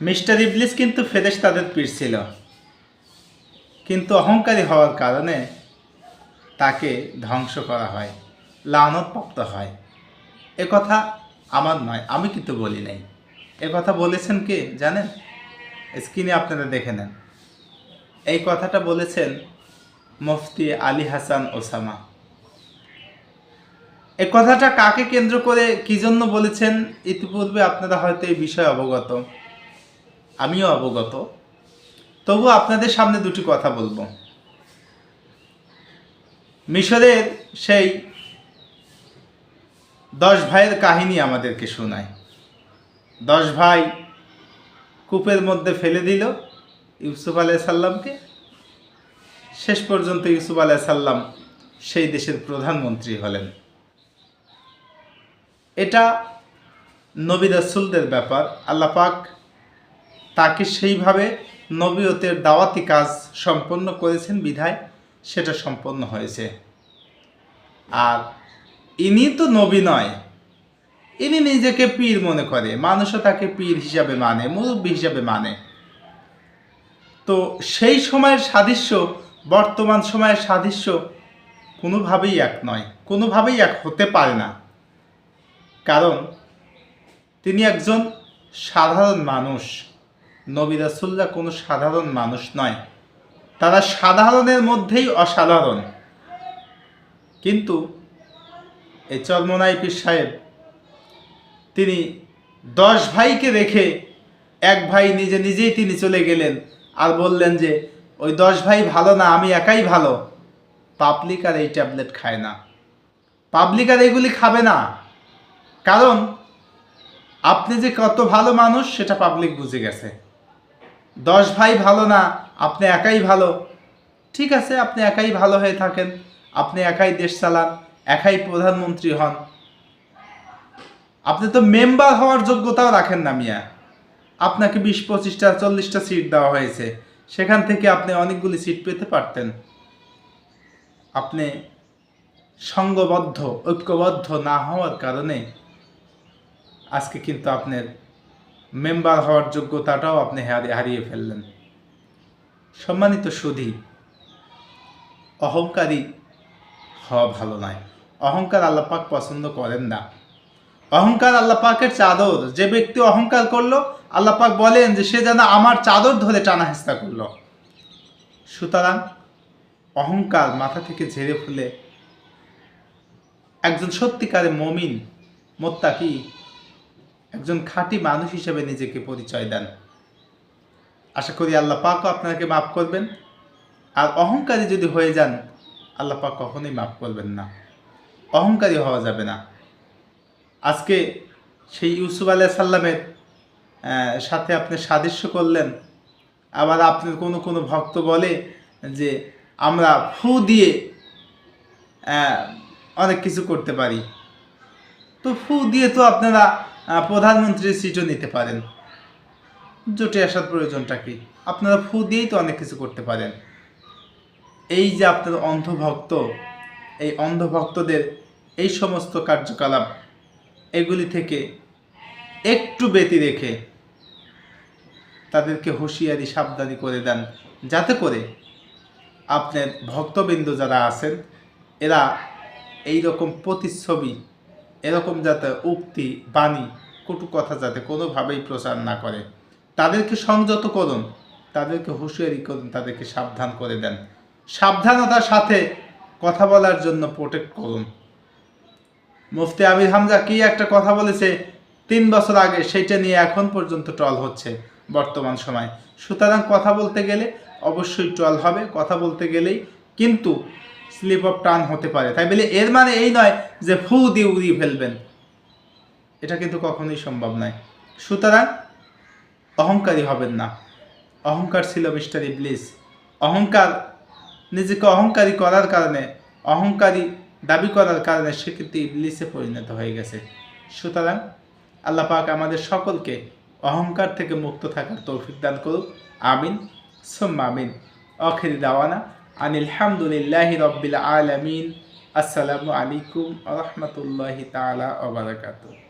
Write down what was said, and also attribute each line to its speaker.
Speaker 1: Mister ইবলিস কিন্তু ফেরেশ তাদের পীর ছিল। কিন্তু অহংকারী হওয়ার কারণে তাকে ধ্বংস করা হয়, লানতপ্রাপ্ত হয়। এ কথা আমার নয়, আমি কিন্তু বলি নাই। এ কথা বলেছেন কে জানেন? স্ক্রিনে আপনারা দেখে নেন। এই কথাটা বলেছেন মুফতি আলী হাসান ওসামা। এই কথাটা কাকে কেন্দ্র করে কি জন্য বলেছেন? ইতিপূর্বে আপনারা হয়তো এই বিষয়ে অবগত। আমিও অবগত। তবু আপনাদের সামনে দুটি কথা বলব। মিশরের সেই দশ ভাইয়ের কাহিনী আমাদেরকে শোনায়। দশ ভাই কূপের মধ্যে ফেলে দিল ইউসুফ আলাই সাল্লামকে শেষ পর্যন্ত ইউসুফ আলাই সাল্লাম সেই দেশের প্রধানমন্ত্রী হলেন। এটা নবী রাসুলদের ব্যাপার, আল্লাহ পাক তাকে সেইভাবে নবীয়তের দাওয়াতি কাজ সম্পন্ন করেছেন বিধায় সেটা সম্পন্ন হয়েছে। আর ইনি তো নবী নয়। ইনি নিজেকে পীর মনে করে, মানুষও তাকে পীর হিসাবে মানে মুরব্বী হিসাবে মানে। তো সেই সময়ের সাদৃশ্য, বর্তমান সময়ের সাদৃশ্য কোনোভাবেই এক নয়, কোনোভাবেই এক হতে পারে না। কারণ তিনি একজন সাধারণ মানুষ। নবী রাসুল্লাহ কোনো সাধারণ মানুষ নয়। তারা সাধারণের মধ্যেই অসাধারণ। কিন্তু এই চর্মনাই সাহেব, তিনি দশ ভাইকে রেখে এক ভাই নিজে নিজেই তিনি চলে গেলেন আর বললেন যে, ওই দশ ভাই ভালো না, আমি একাই ভালো। পাবলিক আর এই ট্যাবলেট খায় না। পাবলিক আর এগুলি খাবে না। কারণ আপনি যে কত ভালো মানুষ, সেটা পাবলিক বুঝে গেছে। দশ ভাই ভালো না, আপনি একাই ভালো। ঠিক আছে, আপনি একাই ভালো হয়ে থাকেন, আপনি একাই দেশ চালান, একাই প্রধানমন্ত্রী হন। আপনি তো মেম্বার হওয়ার যোগ্যতাও রাখেন না, মিয়া। আপনাকে বিশ, পঁচিশটা, চল্লিশটা সিট দেওয়া হয়েছে। সেখান থেকে আপনি অনেকগুলি সিট পেতে পারতেন। আপনি সঙ্গবদ্ধ, ঐক্যবদ্ধ না হওয়ার কারণে আজকে কিন্তু আপনার মেম্বার হওয়ার যোগ্যতাটাও আপনি হারিয়ে ফেললেন। সম্মানিত সুধী, অহংকারী হওয়া ভালো নয়। অহংকার আল্লাপাক পছন্দ করেন না। অহংকার আল্লাপাকের চাদর, যে ব্যক্তি অহংকার করল আল্লাপাক বলেন যে সে যেন আমার চাদর ধরে টানা হেস্তা করল। সুতরাং অহংকার মাথা থেকে ঝেড়ে ফুলে একজন সত্যিকারে মমিন, মোত্তাকি একজন খাঁটি মানুষ হিসেবে নিজেকে পরিচয় দেন। আশা করি আল্লাহ পাকও আপনাকে মাফ করবেন। আর অহংকারী যদি হয়ে যান, আল্লাহ পাক কখনোই মাফ করবেন না। অহংকারী হওয়া যাবে না। আজকে সেই ইউসুফ আলাহ সাল্লামের সাথে আপনি সাদৃশ্য করলেন। আবার আপনার কোনো কোনো ভক্ত বলে যে, আমরা ফু দিয়ে অনেক কিছু করতে পারি। তো ফু দিয়ে তো আপনারা প্রধানমন্ত্রীর সিটও নিতে পারেন। জোটে আসার প্রয়োজনটা কি? আপনারা ফু দিয়েই তো অনেক কিছু করতে পারেন। এই যে আপনার অন্ধভক্ত, এই অন্ধভক্তদের এই সমস্ত কার্যকলাপ, এগুলি থেকে একটু ব্যতি রেখে তাদেরকে হুঁশিয়ারি, সাবধানি করে দেন। যাতে করে আপনার ভক্তবৃন্দ যারা আছেন, এরা এই রকম প্রতিচ্ছবি এরকম যাতে উক্তি, বাণী, কটু কথা যাতে কোনোভাবেই প্রচার না করে। তাদেরকে সংযত করুন, তাদেরকে হুঁশিয়ারি করুন, তাদেরকে সাবধান করে দেন। সাবধানতার সাথে কথা বলার জন্য প্রোটেক্ট করুন। মুফতি আমির হামজা কি একটা কথা বলেছে? তিন বছর আগে সেইটা নিয়ে এখন পর্যন্ত ট্রল হচ্ছে বর্তমান সময়। সুতরাং কথা বলতে গেলে অবশ্যই ট্রল হবে, কথা বলতে গেলেই। কিন্তু স্লিপ অফ টান হতে পারে। তাই বলে এর মানে এই নয় যে ফু দিয়ে উড়িয়ে ফেলবেন। এটা কিন্তু কখনোই সম্ভব নয়। সুতরাং অহংকারী হবেন না। অহংকার ছিল মিস্টার ইবলিস। অহংকার নিজেকে অহংকারী করার কারণে, অহংকারী দাবি করার কারণে সে কিন্তু ইবলিসে পরিণত হয়ে গেছে। সুতরাং আল্লাহ পাক আমাদের সকলকে অহংকার থেকে মুক্ত থাকার তৌফিক দান করুক। আমিন। সুম্মা আমিন। অখির দাওয়ানা। আনিল হামদুলিল্লাহি রব্বিল আলমিন। আসসালামু আলাইকুম রহমতুল্লাহ তালা ওয়া বারাকাতুহু।